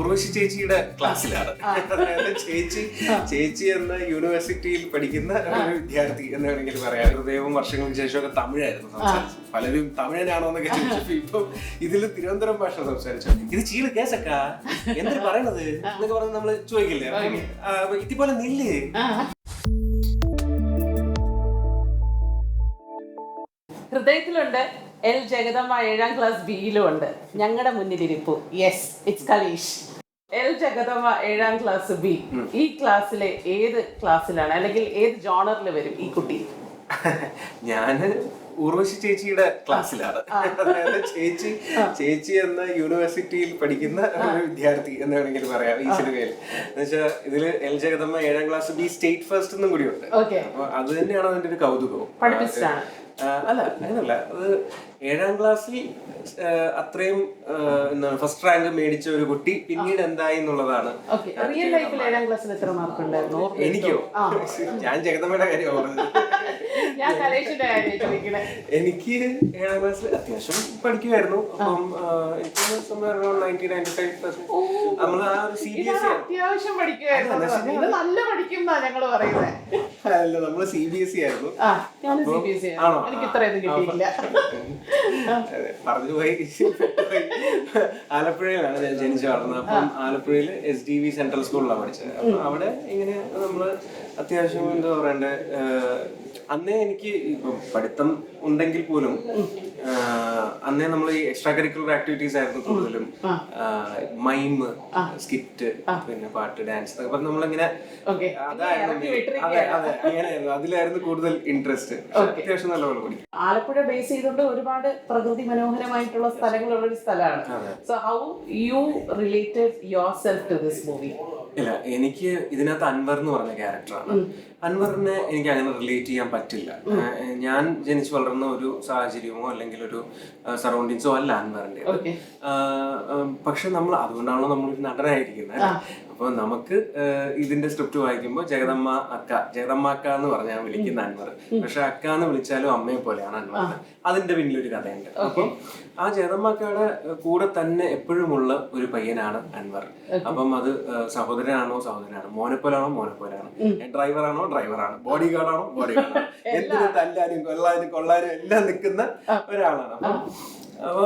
ഉർവശി ചേച്ചിയുടെ ക്ലാസ്സിലാണ്. അതായത് ചേച്ചി ചേച്ചി എന്ന യൂണിവേഴ്സിറ്റിയിൽ പഠിക്കുന്ന ഒരു വിദ്യാർത്ഥി എന്ന് വേണമെങ്കിൽ പറയാം. ഹൃദയവും വർഷങ്ങൾക്ക് ശേഷമൊക്കെ തമിഴായിരുന്നു സംസാരിച്ചത്. പലരും തമിഴനാണോ എന്നൊക്കെ ചോദിച്ചപ്പോ ഇപ്പൊ ഇതിൽ തിരുവനന്തപുരം ഭാഷ സംസാരിച്ചു. ഇത് ചീൾ കേസക്ക? എന്തൊരു പറയണത്? എന്നൊക്കെ പറഞ്ഞ് നമ്മൾ ചോദിക്കില്ലേ? ഇതുപോലെ നില്ല്. ഹൃദയത്തിലുണ്ട്. എൽ ജഗദമ്മ ഏഴാം ക്ലാസ് ബിയിലും ഉണ്ട്. ഞങ്ങളുടെ മുന്നിലിരിപ്പു. Yes it's Kaleesh L Jagadamma ഏഴാം ക്ലാസ് ബി ഈ ക്ലാസ്സിലെ ഏത് ക്ലാസ്സിലാണ് അല്ലെങ്കിൽ ഏത് ജോണറിൽ വരും ഈ കുട്ടി? ഞാൻ ഉർവശി ചേച്ചിയുടെ ക്ലാസ്സിലാണ് അതായത് ചേച്ചി ചേച്ചി എന്ന യൂണിവേഴ്സിറ്റിയിൽ പഠിക്കുന്ന ഒരു വിദ്യാർത്ഥി എന്ന് വേണമെങ്കിൽ പറയാം ഈ സിനിമയിൽ എന്നുവെച്ചാൽ ഇതിൽ എൽ ജഗദമ്മ ഏഴാം ക്ലാസ് ബി സ്റ്റേറ്റ് ഫസ്റ്റ് എന്നും കൂടി ഉണ്ട്. അപ്പൊ അത് തന്നെയാണ് അതിന്റെ ഒരു കൗതുകവും? അല്ല അങ്ങനല്ല അത് ഏഴാം ക്ലാസ്സിൽ അത്രയും എന്താണ് ഫസ്റ്റ് റാങ്ക് മേടിച്ച ഒരു കുട്ടി പിന്നീട് എന്തായി എന്നുള്ളതാണ്. റിയൽ ലൈഫിൽ ഏഴാം ക്ലാസ്സിൽ എത്ര മാർക്ക് ഉണ്ടായിരുന്നു? എനിക്കോ. ഞാൻ ജഗതമ്മയുടെ കാര്യം പറഞ്ഞത്. എനിക്ക് ഏഴാം ക്ലാസ്സിൽ അത്യാവശ്യം പഠിക്കുമായിരുന്നു അപ്പം എനിക്ക് നമ്മൾ ആ ഒരു സി ബി എസ് അത്യാവശ്യം പഠിക്കുമായിരുന്നു നല്ല പഠിക്കും ഞങ്ങൾ പറയുന്നത് അല്ല നമ്മൾ സി ബി എസ് ഇ ആയിരുന്നു. ആണോ? എനിക്ക് ഇത്ര ഇത് കിട്ടിയില്ല അതെ, പറഞ്ഞു പോയി. ആലപ്പുഴയിലാണ് ഞാൻ ജനിച്ചു വളർന്നത്. അപ്പം ആലപ്പുഴയിൽ എസ് ഡി വി സെൻട്രൽ സ്കൂളിലാണ് പഠിച്ചത്. അപ്പൊ അവിടെ ഇങ്ങനെ നമ്മൾ അത്യാവശ്യം എന്താ പറയണ്ടേ അന്നേ എനിക്ക് ഇപ്പം പഠിത്തം ഉണ്ടെങ്കിൽ പോലും അന്നേ നമ്മൾ ഈ എക്സ്ട്രാ കരിക്കുലർ ആക്ടിവിറ്റീസ് ആയിരുന്നു കൂടുതലും. മൈം സ്കിറ്റ് പിന്നെ പാട്ട് ഡാൻസ് അപ്പൊ നമ്മളിങ്ങനെ അതായിരുന്നു. അതെ അതെ അങ്ങനെയായിരുന്നു. അതിലായിരുന്നു കൂടുതൽ ഇൻട്രസ്റ്റ് അത്യാവശ്യം നല്ലപോലെ പഠിക്കും ആലപ്പുഴ ബേസ് ചെയ്തുകൊണ്ട് ഒരുപാട് പ്രകൃതി മനോഹരമായിട്ടുള്ള സ്ഥലങ്ങളുള്ള ഒരു സ്ഥലമാണ്. So how you related yourself to this movie ഇല്ല എനിക്ക് ഇതിനകത്ത് അൻവർ എന്ന് പറഞ്ഞ ക്യാരക്ടറാണ് അൻവറിനെ എനിക്ക് അങ്ങനെ റിലേറ്റ് ചെയ്യാൻ പറ്റില്ല. ഞാൻ ജനിച്ചു വളർന്ന ഒരു സാഹചര്യമോ അല്ലെങ്കിൽ ഒരു സറൗണ്ടിങ്സോ അല്ല അൻവറിന്റെ പക്ഷെ നമ്മൾ അതുകൊണ്ടാണല്ലോ നമ്മൾ ഒരു നടനായിരിക്കുന്നത് അപ്പൊ നമുക്ക് ഇതിന്റെ സ്ക്രിപ്റ്റ് വായിക്കുമ്പോൾ ജഗദമ്മ അക്ക ജഗദമ്മ അക്ക എന്ന് പറഞ്ഞാൽ വിളിക്കുന്ന അൻവർ. പക്ഷെ അക്ക എന്ന് വിളിച്ചാലും അമ്മയെ പോലെയാണ് അൻവർ. അതിന്റെ പിന്നിലൊരു കഥയുണ്ട്. അപ്പം ആ ജഗദമ്മ അക്കയുടെ കൂടെ തന്നെ എപ്പോഴുമുള്ള ഒരു പയ്യനാണ് അൻവർ. അപ്പം അത് സഹോദരനാണോ സഹോദരനാണോ സഹോദരനാണ്? മോനെപ്പോലാണോ മോനെപ്പോലാണ്? ഡ്രൈവറാണോ ഡ്രൈവറാണ് ബോഡി ഗാർഡാണോ ബോഡി ഗാർഡാണ് എന്തിനും തല്ലാനും കൊള്ളാനും കൊള്ളാനും എല്ലാം നിൽക്കുന്ന ഒരാളാണ്. അപ്പം അപ്പൊ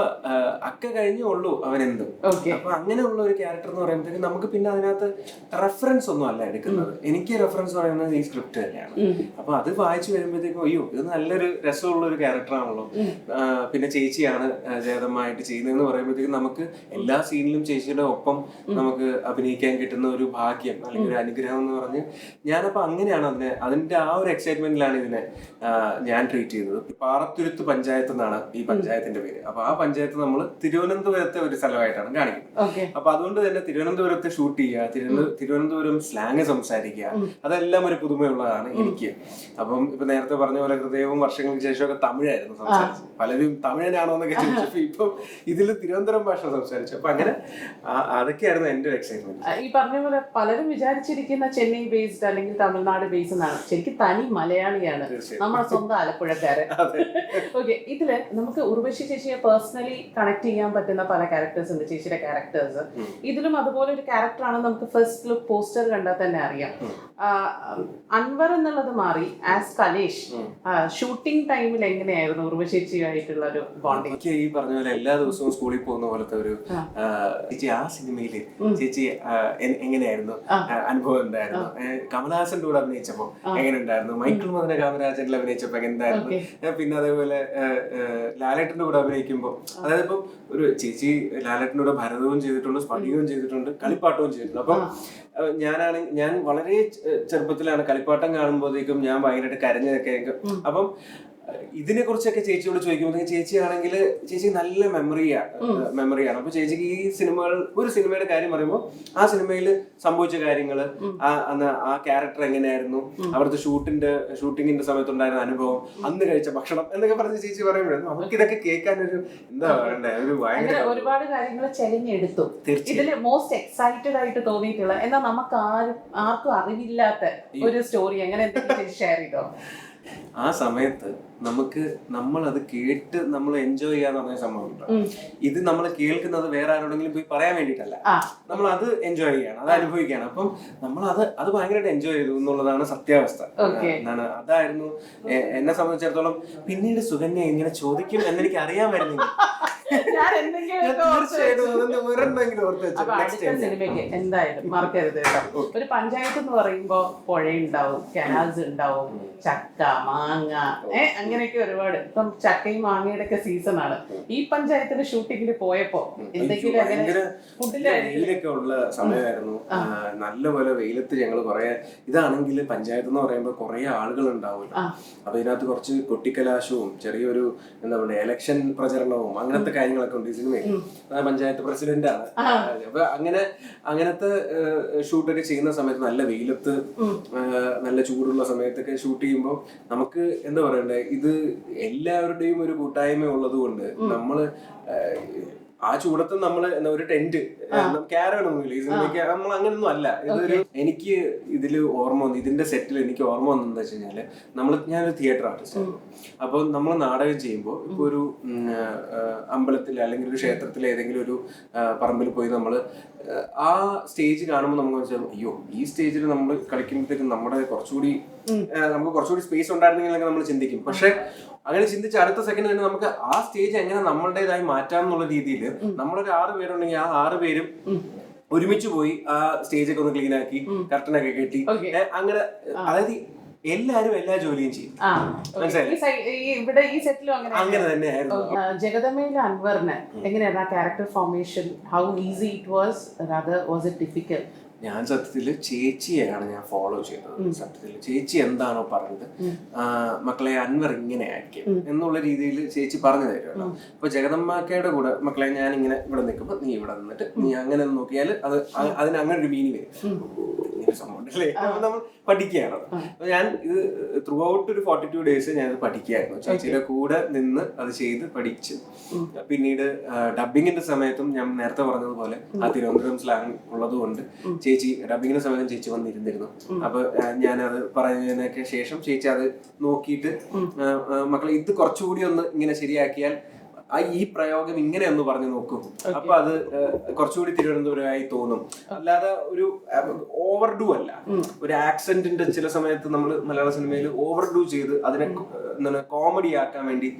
അക്ക കഴിഞ്ഞേ ഉള്ളൂ അവനെന്ത്. ഓക്കെ അപ്പൊ അങ്ങനെയുള്ള ഒരു ക്യാരക്ടർ എന്ന് പറയുമ്പോഴത്തേക്ക് നമുക്ക് പിന്നെ അതിനകത്ത് റെഫറൻസ് ഒന്നും അല്ല എടുക്കുന്നത്. എനിക്ക് റെഫറൻസ് പറയുന്നത് ഈ സ്ക്രിപ്റ്റ് തന്നെയാണ്. അപ്പൊ അത് വായിച്ചു വരുമ്പോഴത്തേക്കും അയ്യോ ഇത് നല്ലൊരു രസമുള്ള ഒരു ക്യാരക്ടറാണല്ലോ പിന്നെ ചേച്ചിയാണ് ജേതമായിട്ട് ചെയ്യുന്നതെന്ന് പറയുമ്പോഴത്തേക്കും നമുക്ക് എല്ലാ സീനിലും ചേച്ചിയുടെ ഒപ്പം നമുക്ക് അഭിനയിക്കാൻ കിട്ടുന്ന ഒരു ഭാഗ്യം അല്ലെങ്കിൽ ഒരു അനുഗ്രഹം എന്ന് പറഞ്ഞ് ഞാനപ്പോ അങ്ങനെയാണ് അതിനെ അതിന്റെ ആ ഒരു എക്സൈറ്റ്മെന്റിലാണ് ഇതിനെ ഞാൻ ട്രീറ്റ് ചെയ്തത്. പാറത്തുരുത്ത് പഞ്ചായത്ത് എന്നാണ് ഈ പഞ്ചായത്തിന്റെ പേര്. അപ്പൊ ആ പഞ്ചായത്ത് നമ്മൾ തിരുവനന്തപുരത്തെ ഒരു സ്ഥലമായിട്ടാണ് കാണിക്കുന്നത്. അപ്പൊ അതുകൊണ്ട് തന്നെ തിരുവനന്തപുരത്ത് ഷൂട്ട് ചെയ്യുക തിരുവനന്തപുരം സ്ലാങ് സംസാരിക്കുക അതെല്ലാം ഒരു പുതുമയുള്ളതാണ് എനിക്ക്. അപ്പം ഇപ്പൊ നേരത്തെ പറഞ്ഞ പോലെ ഹൃദയവും വർഷങ്ങൾക്ക് ശേഷമൊക്കെ തമിഴായിരുന്നു സംസാരിച്ചത്. പലരും തമിഴനാണോ എന്നൊക്കെ ചോദിച്ചപ്പോ ഇപ്പൊ ഇതിൽ തിരുവനന്തപുരം ഭാഷ സംസാരിച്ചു. അപ്പൊ അങ്ങനെ അതൊക്കെയായിരുന്നു എന്റെ ഒരു എക്സൈറ്റ്മെന്റ് ഈ പറഞ്ഞ പോലെ പലരും വിചാരിച്ചിരിക്കുന്ന ചെന്നൈ ബേസ്ഡ് അല്ലെങ്കിൽ തമിഴ്നാട് ബേസ്ഡ് എന്നാണ്. ശരിക്കും തനി മലയാളിയാണ്. നമ്മുടെ സ്വന്തം ആലപ്പുഴക്കാരൻ. ഓക്കെ ഇതിൽ നമുക്ക് ഉർവശി ചേച്ചിയെ പേഴ്സണലി കണക്ട് ചെയ്യാൻ പറ്റുന്ന പല ക്യാരക്ടേഴ്സ് ഉണ്ട്. ചേച്ചിയുടെ ക്യാരക്ടേഴ്സ് ഇതിലും അതുപോലെ ഒരു ക്യാരക്ടറാണ് നമുക്ക് ഫസ്റ്റ് ലുക്ക് പോസ്റ്റർ കണ്ടാൽ തന്നെ അറിയാം. അൻവർ എന്നുള്ളത് മാറി ആസ് കലേഷ്. ഷൂട്ടിംഗ് ടൈമിൽ എങ്ങനെയായിരുന്നു ഉർവശി ചേച്ചിയുമായിട്ടുള്ള ഒരു ബോണ്ടിങ് എനിക്ക് ഈ പറഞ്ഞ പോലെ എല്ലാ ദിവസവും സ്കൂളിൽ പോകുന്ന പോലത്തെ ഒരു ചേച്ചി ആ സിനിമയിൽ ചേച്ചി എങ്ങനെയായിരുന്നു? അനുഭവം എന്തായിരുന്നു? കമലഹാസന്റെ കൂടെ അഭിനയിച്ചപ്പോ എങ്ങനെ ഉണ്ടായിരുന്നു മൈക്കിൾ മദന കാമരാജനിൽ അഭിനയിച്ചപ്പോ എങ്ങനെ ഉണ്ടായിരുന്നു ഏ, പിന്നെ അതേപോലെ ലാലേട്ടന്റെ കൂടെ അഭിനയിക്കുമ്പോ അതായത് ഇപ്പം ഒരു ചേച്ചി ലാലേട്ടന്റെ കൂടെ ഭരതവും ചെയ്തിട്ടുണ്ട് സ്പടികവും ചെയ്തിട്ടുണ്ട് കളിപ്പാട്ടവും ചെയ്തിട്ടുണ്ട്. അപ്പം ഞാനാണെങ്കിൽ ഞാനാണ് ഞാൻ വളരെ ചെറുപ്പത്തിലാണ് കളിപ്പാട്ടം കാണുമ്പോഴത്തേക്കും ഞാൻ ഭയങ്കരമായിട്ട് കരഞ്ഞതൊക്കെ ആയിരിക്കും. അപ്പം ഇതിനെ കുറിച്ചൊക്കെ ചേച്ചിയോട് ചോദിക്കുമ്പോൾ ചേച്ചിയാണെങ്കിൽ ചേച്ചി നല്ല മെമ്മറിയാണ് മെമ്മറിയാണ് അപ്പൊ ചേച്ചിക്ക് ഈ സിനിമകൾ ഒരു സിനിമയുടെ കാര്യം പറയുമ്പോൾ ആ സിനിമയിൽ സംഭവിച്ച കാര്യങ്ങൾ ആ അന്ന് ആ ക്യാരക്ടർ എങ്ങനെയായിരുന്നു അവിടുത്തെ ഷൂട്ടിന്റെ ഷൂട്ടിങ്ങിന്റെ സമയത്തുണ്ടായിരുന്ന അനുഭവം അന്ന് കഴിച്ച ഭക്ഷണം എന്നൊക്കെ പറഞ്ഞ് ചേച്ചി പറയുമ്പോഴായിരുന്നു നമുക്ക് ഇതൊക്കെ കേൾക്കാൻ ഒരു എന്താ പറയണ്ടേ? ഒരു ഭയങ്കര അങ്ങനെ ഒരുപാട് കാര്യങ്ങൾ ചെരിഞ്ഞെടുത്തു ഇതിൽ മോസ്റ്റ് എക്സൈറ്റഡ് ആയിട്ട് തോന്നിയിട്ടുള്ള എന്നാൽ നമുക്ക് ആരും ആർക്കും അറിവില്ലാത്ത ഒരു സ്റ്റോറി എങ്ങനെ എന്തെങ്കിലും ഷെയർ ചെയ്തോ? ആ സമയത്ത് നമുക്ക് നമ്മൾ അത് കേട്ട് നമ്മൾ എൻജോയ് ചെയ്യാന്ന് പറഞ്ഞ സംഭവമുണ്ട് ഇത് നമ്മൾ കേൾക്കുന്നത് വേറെ ആരോടെങ്കിലും പോയി പറയാൻ വേണ്ടിയിട്ടല്ല. നമ്മൾ അത് എൻജോയ് ചെയ്യണം അത് അനുഭവിക്കുകയാണ്. അപ്പം നമ്മൾ അത് അത് ഭയങ്കരമായിട്ട് എൻജോയ് ചെയ്തു എന്നുള്ളതാണ് സത്യാവസ്ഥ. എന്നാണ് എന്താണ്? അതായിരുന്നു എന്നെ സംബന്ധിച്ചിടത്തോളം പിന്നീട് സുകന്യ ഇങ്ങനെ ചോദിക്കും എന്നെനിക്ക് അറിയാൻ വരുന്നില്ല. ഞാൻ എന്തെങ്കിലും സിനിമയ്ക്ക് എന്തായാലും മറക്കരുത് കേട്ടോ. ഒരു പഞ്ചായത്ത് എന്ന് പറയുമ്പോ പുഴയുണ്ടാവും കനാൽസ് ഉണ്ടാവും ചക്ക മാങ്ങ ഏ അങ്ങനെയൊക്കെ ഒരുപാട്. ഇപ്പം ചക്കയും മാങ്ങയുടെ ഒക്കെ സീസൺ ആണ്. ഈ പഞ്ചായത്തിന്റെ ഷൂട്ടിങ്ങിന് പോയപ്പോ എന്തെങ്കിലും അങ്ങനെ വെയിലൊക്കെ ഉള്ള സമയമായിരുന്നു. നല്ലപോലെ വെയിലത്ത് ഞങ്ങൾ കുറെ ഇതാണെങ്കിൽ പഞ്ചായത്ത് എന്ന് പറയുമ്പോൾ കുറെ ആളുകൾ ഉണ്ടാവില്ല. അപ്പൊ ഇതിനകത്ത് കുറച്ച് കൊട്ടിക്കലാശവും ചെറിയൊരു എന്താ പറയുക ഇലക്ഷൻ പ്രചരണവും അങ്ങനത്തെ കാര്യങ്ങളൊക്കെ ഉണ്ട് ഈ സിനിമയിൽ. പഞ്ചായത്ത് പ്രസിഡന്റാണ്. ആണ് അപ്പൊ അങ്ങനെ അങ്ങനത്തെ ഷൂട്ടൊക്കെ ചെയ്യുന്ന സമയത്ത് നല്ല വെയിലത്ത് നല്ല ചൂടുള്ള സമയത്തൊക്കെ ഷൂട്ട് ചെയ്യുമ്പോൾ നമുക്ക് എന്താ പറയണ്ടേ? ഇത് എല്ലാവരുടെയും ഒരു കൂട്ടായ്മ ഉള്ളത് കൊണ്ട് നമ്മൾ ആ, ചൂടത്ത് നമ്മൾ എന്താ ഒരു ടെന്റ് ക്യാരവണൊന്നുമില്ല ഈ സിനിമയ്ക്ക് നമ്മൾ അങ്ങനൊന്നും അല്ല. ഇതൊരു എനിക്ക് ഇതിൽ ഓർമ്മ വന്നു. ഇതിന്റെ സെറ്റിൽ എനിക്ക് ഓർമ്മ വന്നെന്ന് വെച്ച് കഴിഞ്ഞാൽ നമ്മൾ ഞാനൊരു തിയേറ്റർ ആർട്ടിസ്റ്റ് ആയിരുന്നു. അപ്പോൾ നമ്മൾ നാടകം ചെയ്യുമ്പോൾ ഇപ്പോൾ ഒരു അമ്പലത്തിൽ അല്ലെങ്കിൽ ഒരു ക്ഷേത്രത്തിൽ ഏതെങ്കിലും ഒരു പറമ്പിൽ പോയി നമ്മൾ ആ സ്റ്റേജ് കാണുമ്പോൾ നമുക്ക് മനസ്സിലാവും അയ്യോ ഈ സ്റ്റേജിൽ നമ്മൾ കളിക്കുമ്പോഴത്തേക്കും നമ്മുടെ കുറച്ചുകൂടി നമുക്ക് കുറച്ചുകൂടി സ്പേസ് ഉണ്ടായിരുന്നെങ്കിൽ നമ്മൾ ചിന്തിക്കും. പക്ഷെ അങ്ങനെ ചിന്തിച്ച് അടുത്ത സെക്കൻഡ് തന്നെ നമുക്ക് ആ സ്റ്റേജ് എങ്ങനെ നമ്മളുടേതായി മാറ്റാം എന്നുള്ള രീതിയിൽ നമ്മളൊരു ആറ് പേരുണ്ടെങ്കിൽ ആ ആറ് പേരും ഒരുമിച്ച് പോയി ആ സ്റ്റേജ് ഒക്കെ ഒന്ന് ക്ലീൻ ആക്കി കർട്ടനൊക്കെ കെട്ടി അങ്ങനെ അതായത് എല്ലാരും എല്ലാ ജോലിയും ചെയ്യും. ഇവിടെ ഈ സെറ്റിലും അങ്ങനെ തന്നെയായിരുന്നു. ആ, ജഗദമയിലെ അൻവറിന് എങ്ങനെയായിരുന്നു ആ character formation how easy it was was it difficult ഞാൻ സത്യത്തിൽ ചേച്ചിയെയാണ് ഞാൻ ഫോളോ ചെയ്തത് സത്യത്തിൽ ചേച്ചി എന്താണോ പറഞ്ഞത് മക്കളെ അൻവർ ഇങ്ങനെ ആയിരിക്കും എന്നുള്ള രീതിയിൽ ചേച്ചി പറഞ്ഞു തരുമല്ലോ. അപ്പൊ ജഗദമ്മാക്കയുടെ കൂടെ മക്കളെ ഞാൻ ഇങ്ങനെ ഇവിടെ നിൽക്കുമ്പോ നീ ഇവിടെ നിന്നിട്ട് നീ അങ്ങനെ നോക്കിയാൽ അത് അതിന് അങ്ങനെ ഒരു മീനിങ് വരും. സംഭവം ഉണ്ടല്ലേ നമ്മൾ പഠിക്കുകയാണ്. അപ്പൊ ഞാൻ ഇത് ത്രൂ ഔട്ട് ഒരു ഫോർട്ടി ടു ഡേയ്സ് ഞാൻ പഠിക്കുകയായിരുന്നു ചേച്ചിയുടെ കൂടെ നിന്ന് അത് ചെയ്ത് പഠിച്ച്. പിന്നീട് ഡബിങ്ങിന്റെ സമയത്തും ഞാൻ നേരത്തെ പറഞ്ഞതുപോലെ ആ തിരുവനന്തപുരം സ്ലാങ് ഉള്ളത് കൊണ്ട് ചേച്ചി ഡബിങ്ങിന്റെ സമയത്തും ചേച്ചി വന്നിരുന്നിരുന്നു. അപ്പൊ ഞാൻ ഞാനത് പറഞ്ഞതിനൊക്കെ ശേഷം ചേച്ചി അത് നോക്കിയിട്ട് മക്കളെ ഇത് കുറച്ചുകൂടി ഒന്ന് ഇങ്ങനെ ശരിയാക്കിയാൽ ആ ഈ പ്രയോഗം ഇങ്ങനെ ഒന്ന് പറഞ്ഞു നോക്കും. അപ്പൊ അത് കുറച്ചുകൂടി തിരുവനന്തപുരമായി തോന്നും. അല്ലാതെ ഒരു ഓവർ ഡു അല്ല. ഒരു ആക്സെന്റിന്റെ ചില സമയത്ത് നമ്മൾ മലയാള സിനിമയിൽ ഓവർ ഡു ചെയ്ത് അതിനെ എന്താണ് കോമഡി ആക്കാൻ വേണ്ടി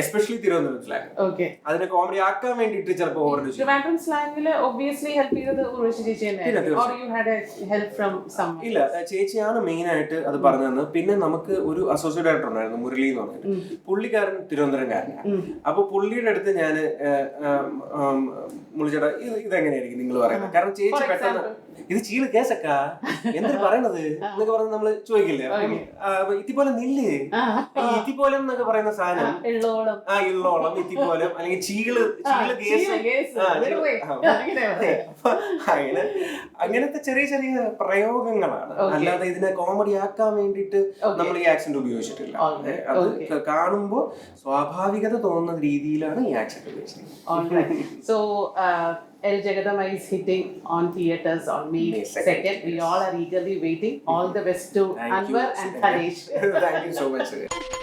എസ്പെഷ്യലി തിരുവനന്തപുരം സ്ലാങ് അതിനെ കോമഡി ആക്കാൻ വേണ്ടിയിട്ട് ചിലപ്പോൾ ഓവർ ട്രിവാൻഡ്രം സ്ലാങ്ങിൽ ഒബ്വിയസ്ലി ഹെൽപ്പ് ചെയ്തത് ഉർവശി ചേച്ചി തന്നെ or you had a help from some ഇല്ല ചേച്ചിയാണ് മെയിൻ ആയിട്ട് അത് പറഞ്ഞു തന്നത്. പിന്നെ നമുക്ക് ഒരു അസോസിയേറ്റ് ഡയറക്ടർ ഉണ്ടായിരുന്നു മുരളി എന്ന് പറഞ്ഞിട്ട്. പുള്ളിക്കാരൻ തിരുവനന്തപുരംകാരനാണ്. അപ്പൊ പുള്ളിയുടെ അടുത്ത് ഞാൻ മുളിച്ചേട്ടാ ഇത് ഇതെങ്ങനെയായിരിക്കും നിങ്ങൾ പറയുന്നത്? കാരണം ചേച്ചി പെട്ടെന്ന് ഇത് ചീൾ കേസക്കാ എന്തൊരു പറയണത്? എന്നൊക്കെ പറഞ്ഞ് നമ്മൾ ചോദിക്കില്ലേ? ഇത്തിപോലെ നില്ല്. ഈ ഇത്തിപ്പോലം എന്നൊക്കെ പറയുന്ന സാധനം. ആ ഇള്ളോളം. ഇത്തിപ്പോലം അല്ലെങ്കിൽ ചീൾ ചീൾ കേസ്. അങ്ങനെ അങ്ങനത്തെ ചെറിയ ചെറിയ പ്രയോഗങ്ങളാണ്. അല്ലാതെ ഇതിനെ കോമഡി ആക്കാൻ വേണ്ടിയിട്ട് നമ്മൾ ഈ ആക്സെന്റ് ഉപയോഗിച്ചിട്ടില്ല. അത് കാണുമ്പോൾ കാണുമ്പോ സ്വാഭാവികത തോന്നുന്ന രീതിയിലാണ് ഈ ആക്സെന്റ് ഉപയോഗിച്ചിരിക്കുന്നത്. Alright. El Jagadama is hitting on theaters on May May 2nd. 2nd, We all are eagerly waiting. All the best to Thank you. Anwar and Kalesh. Thank you so much.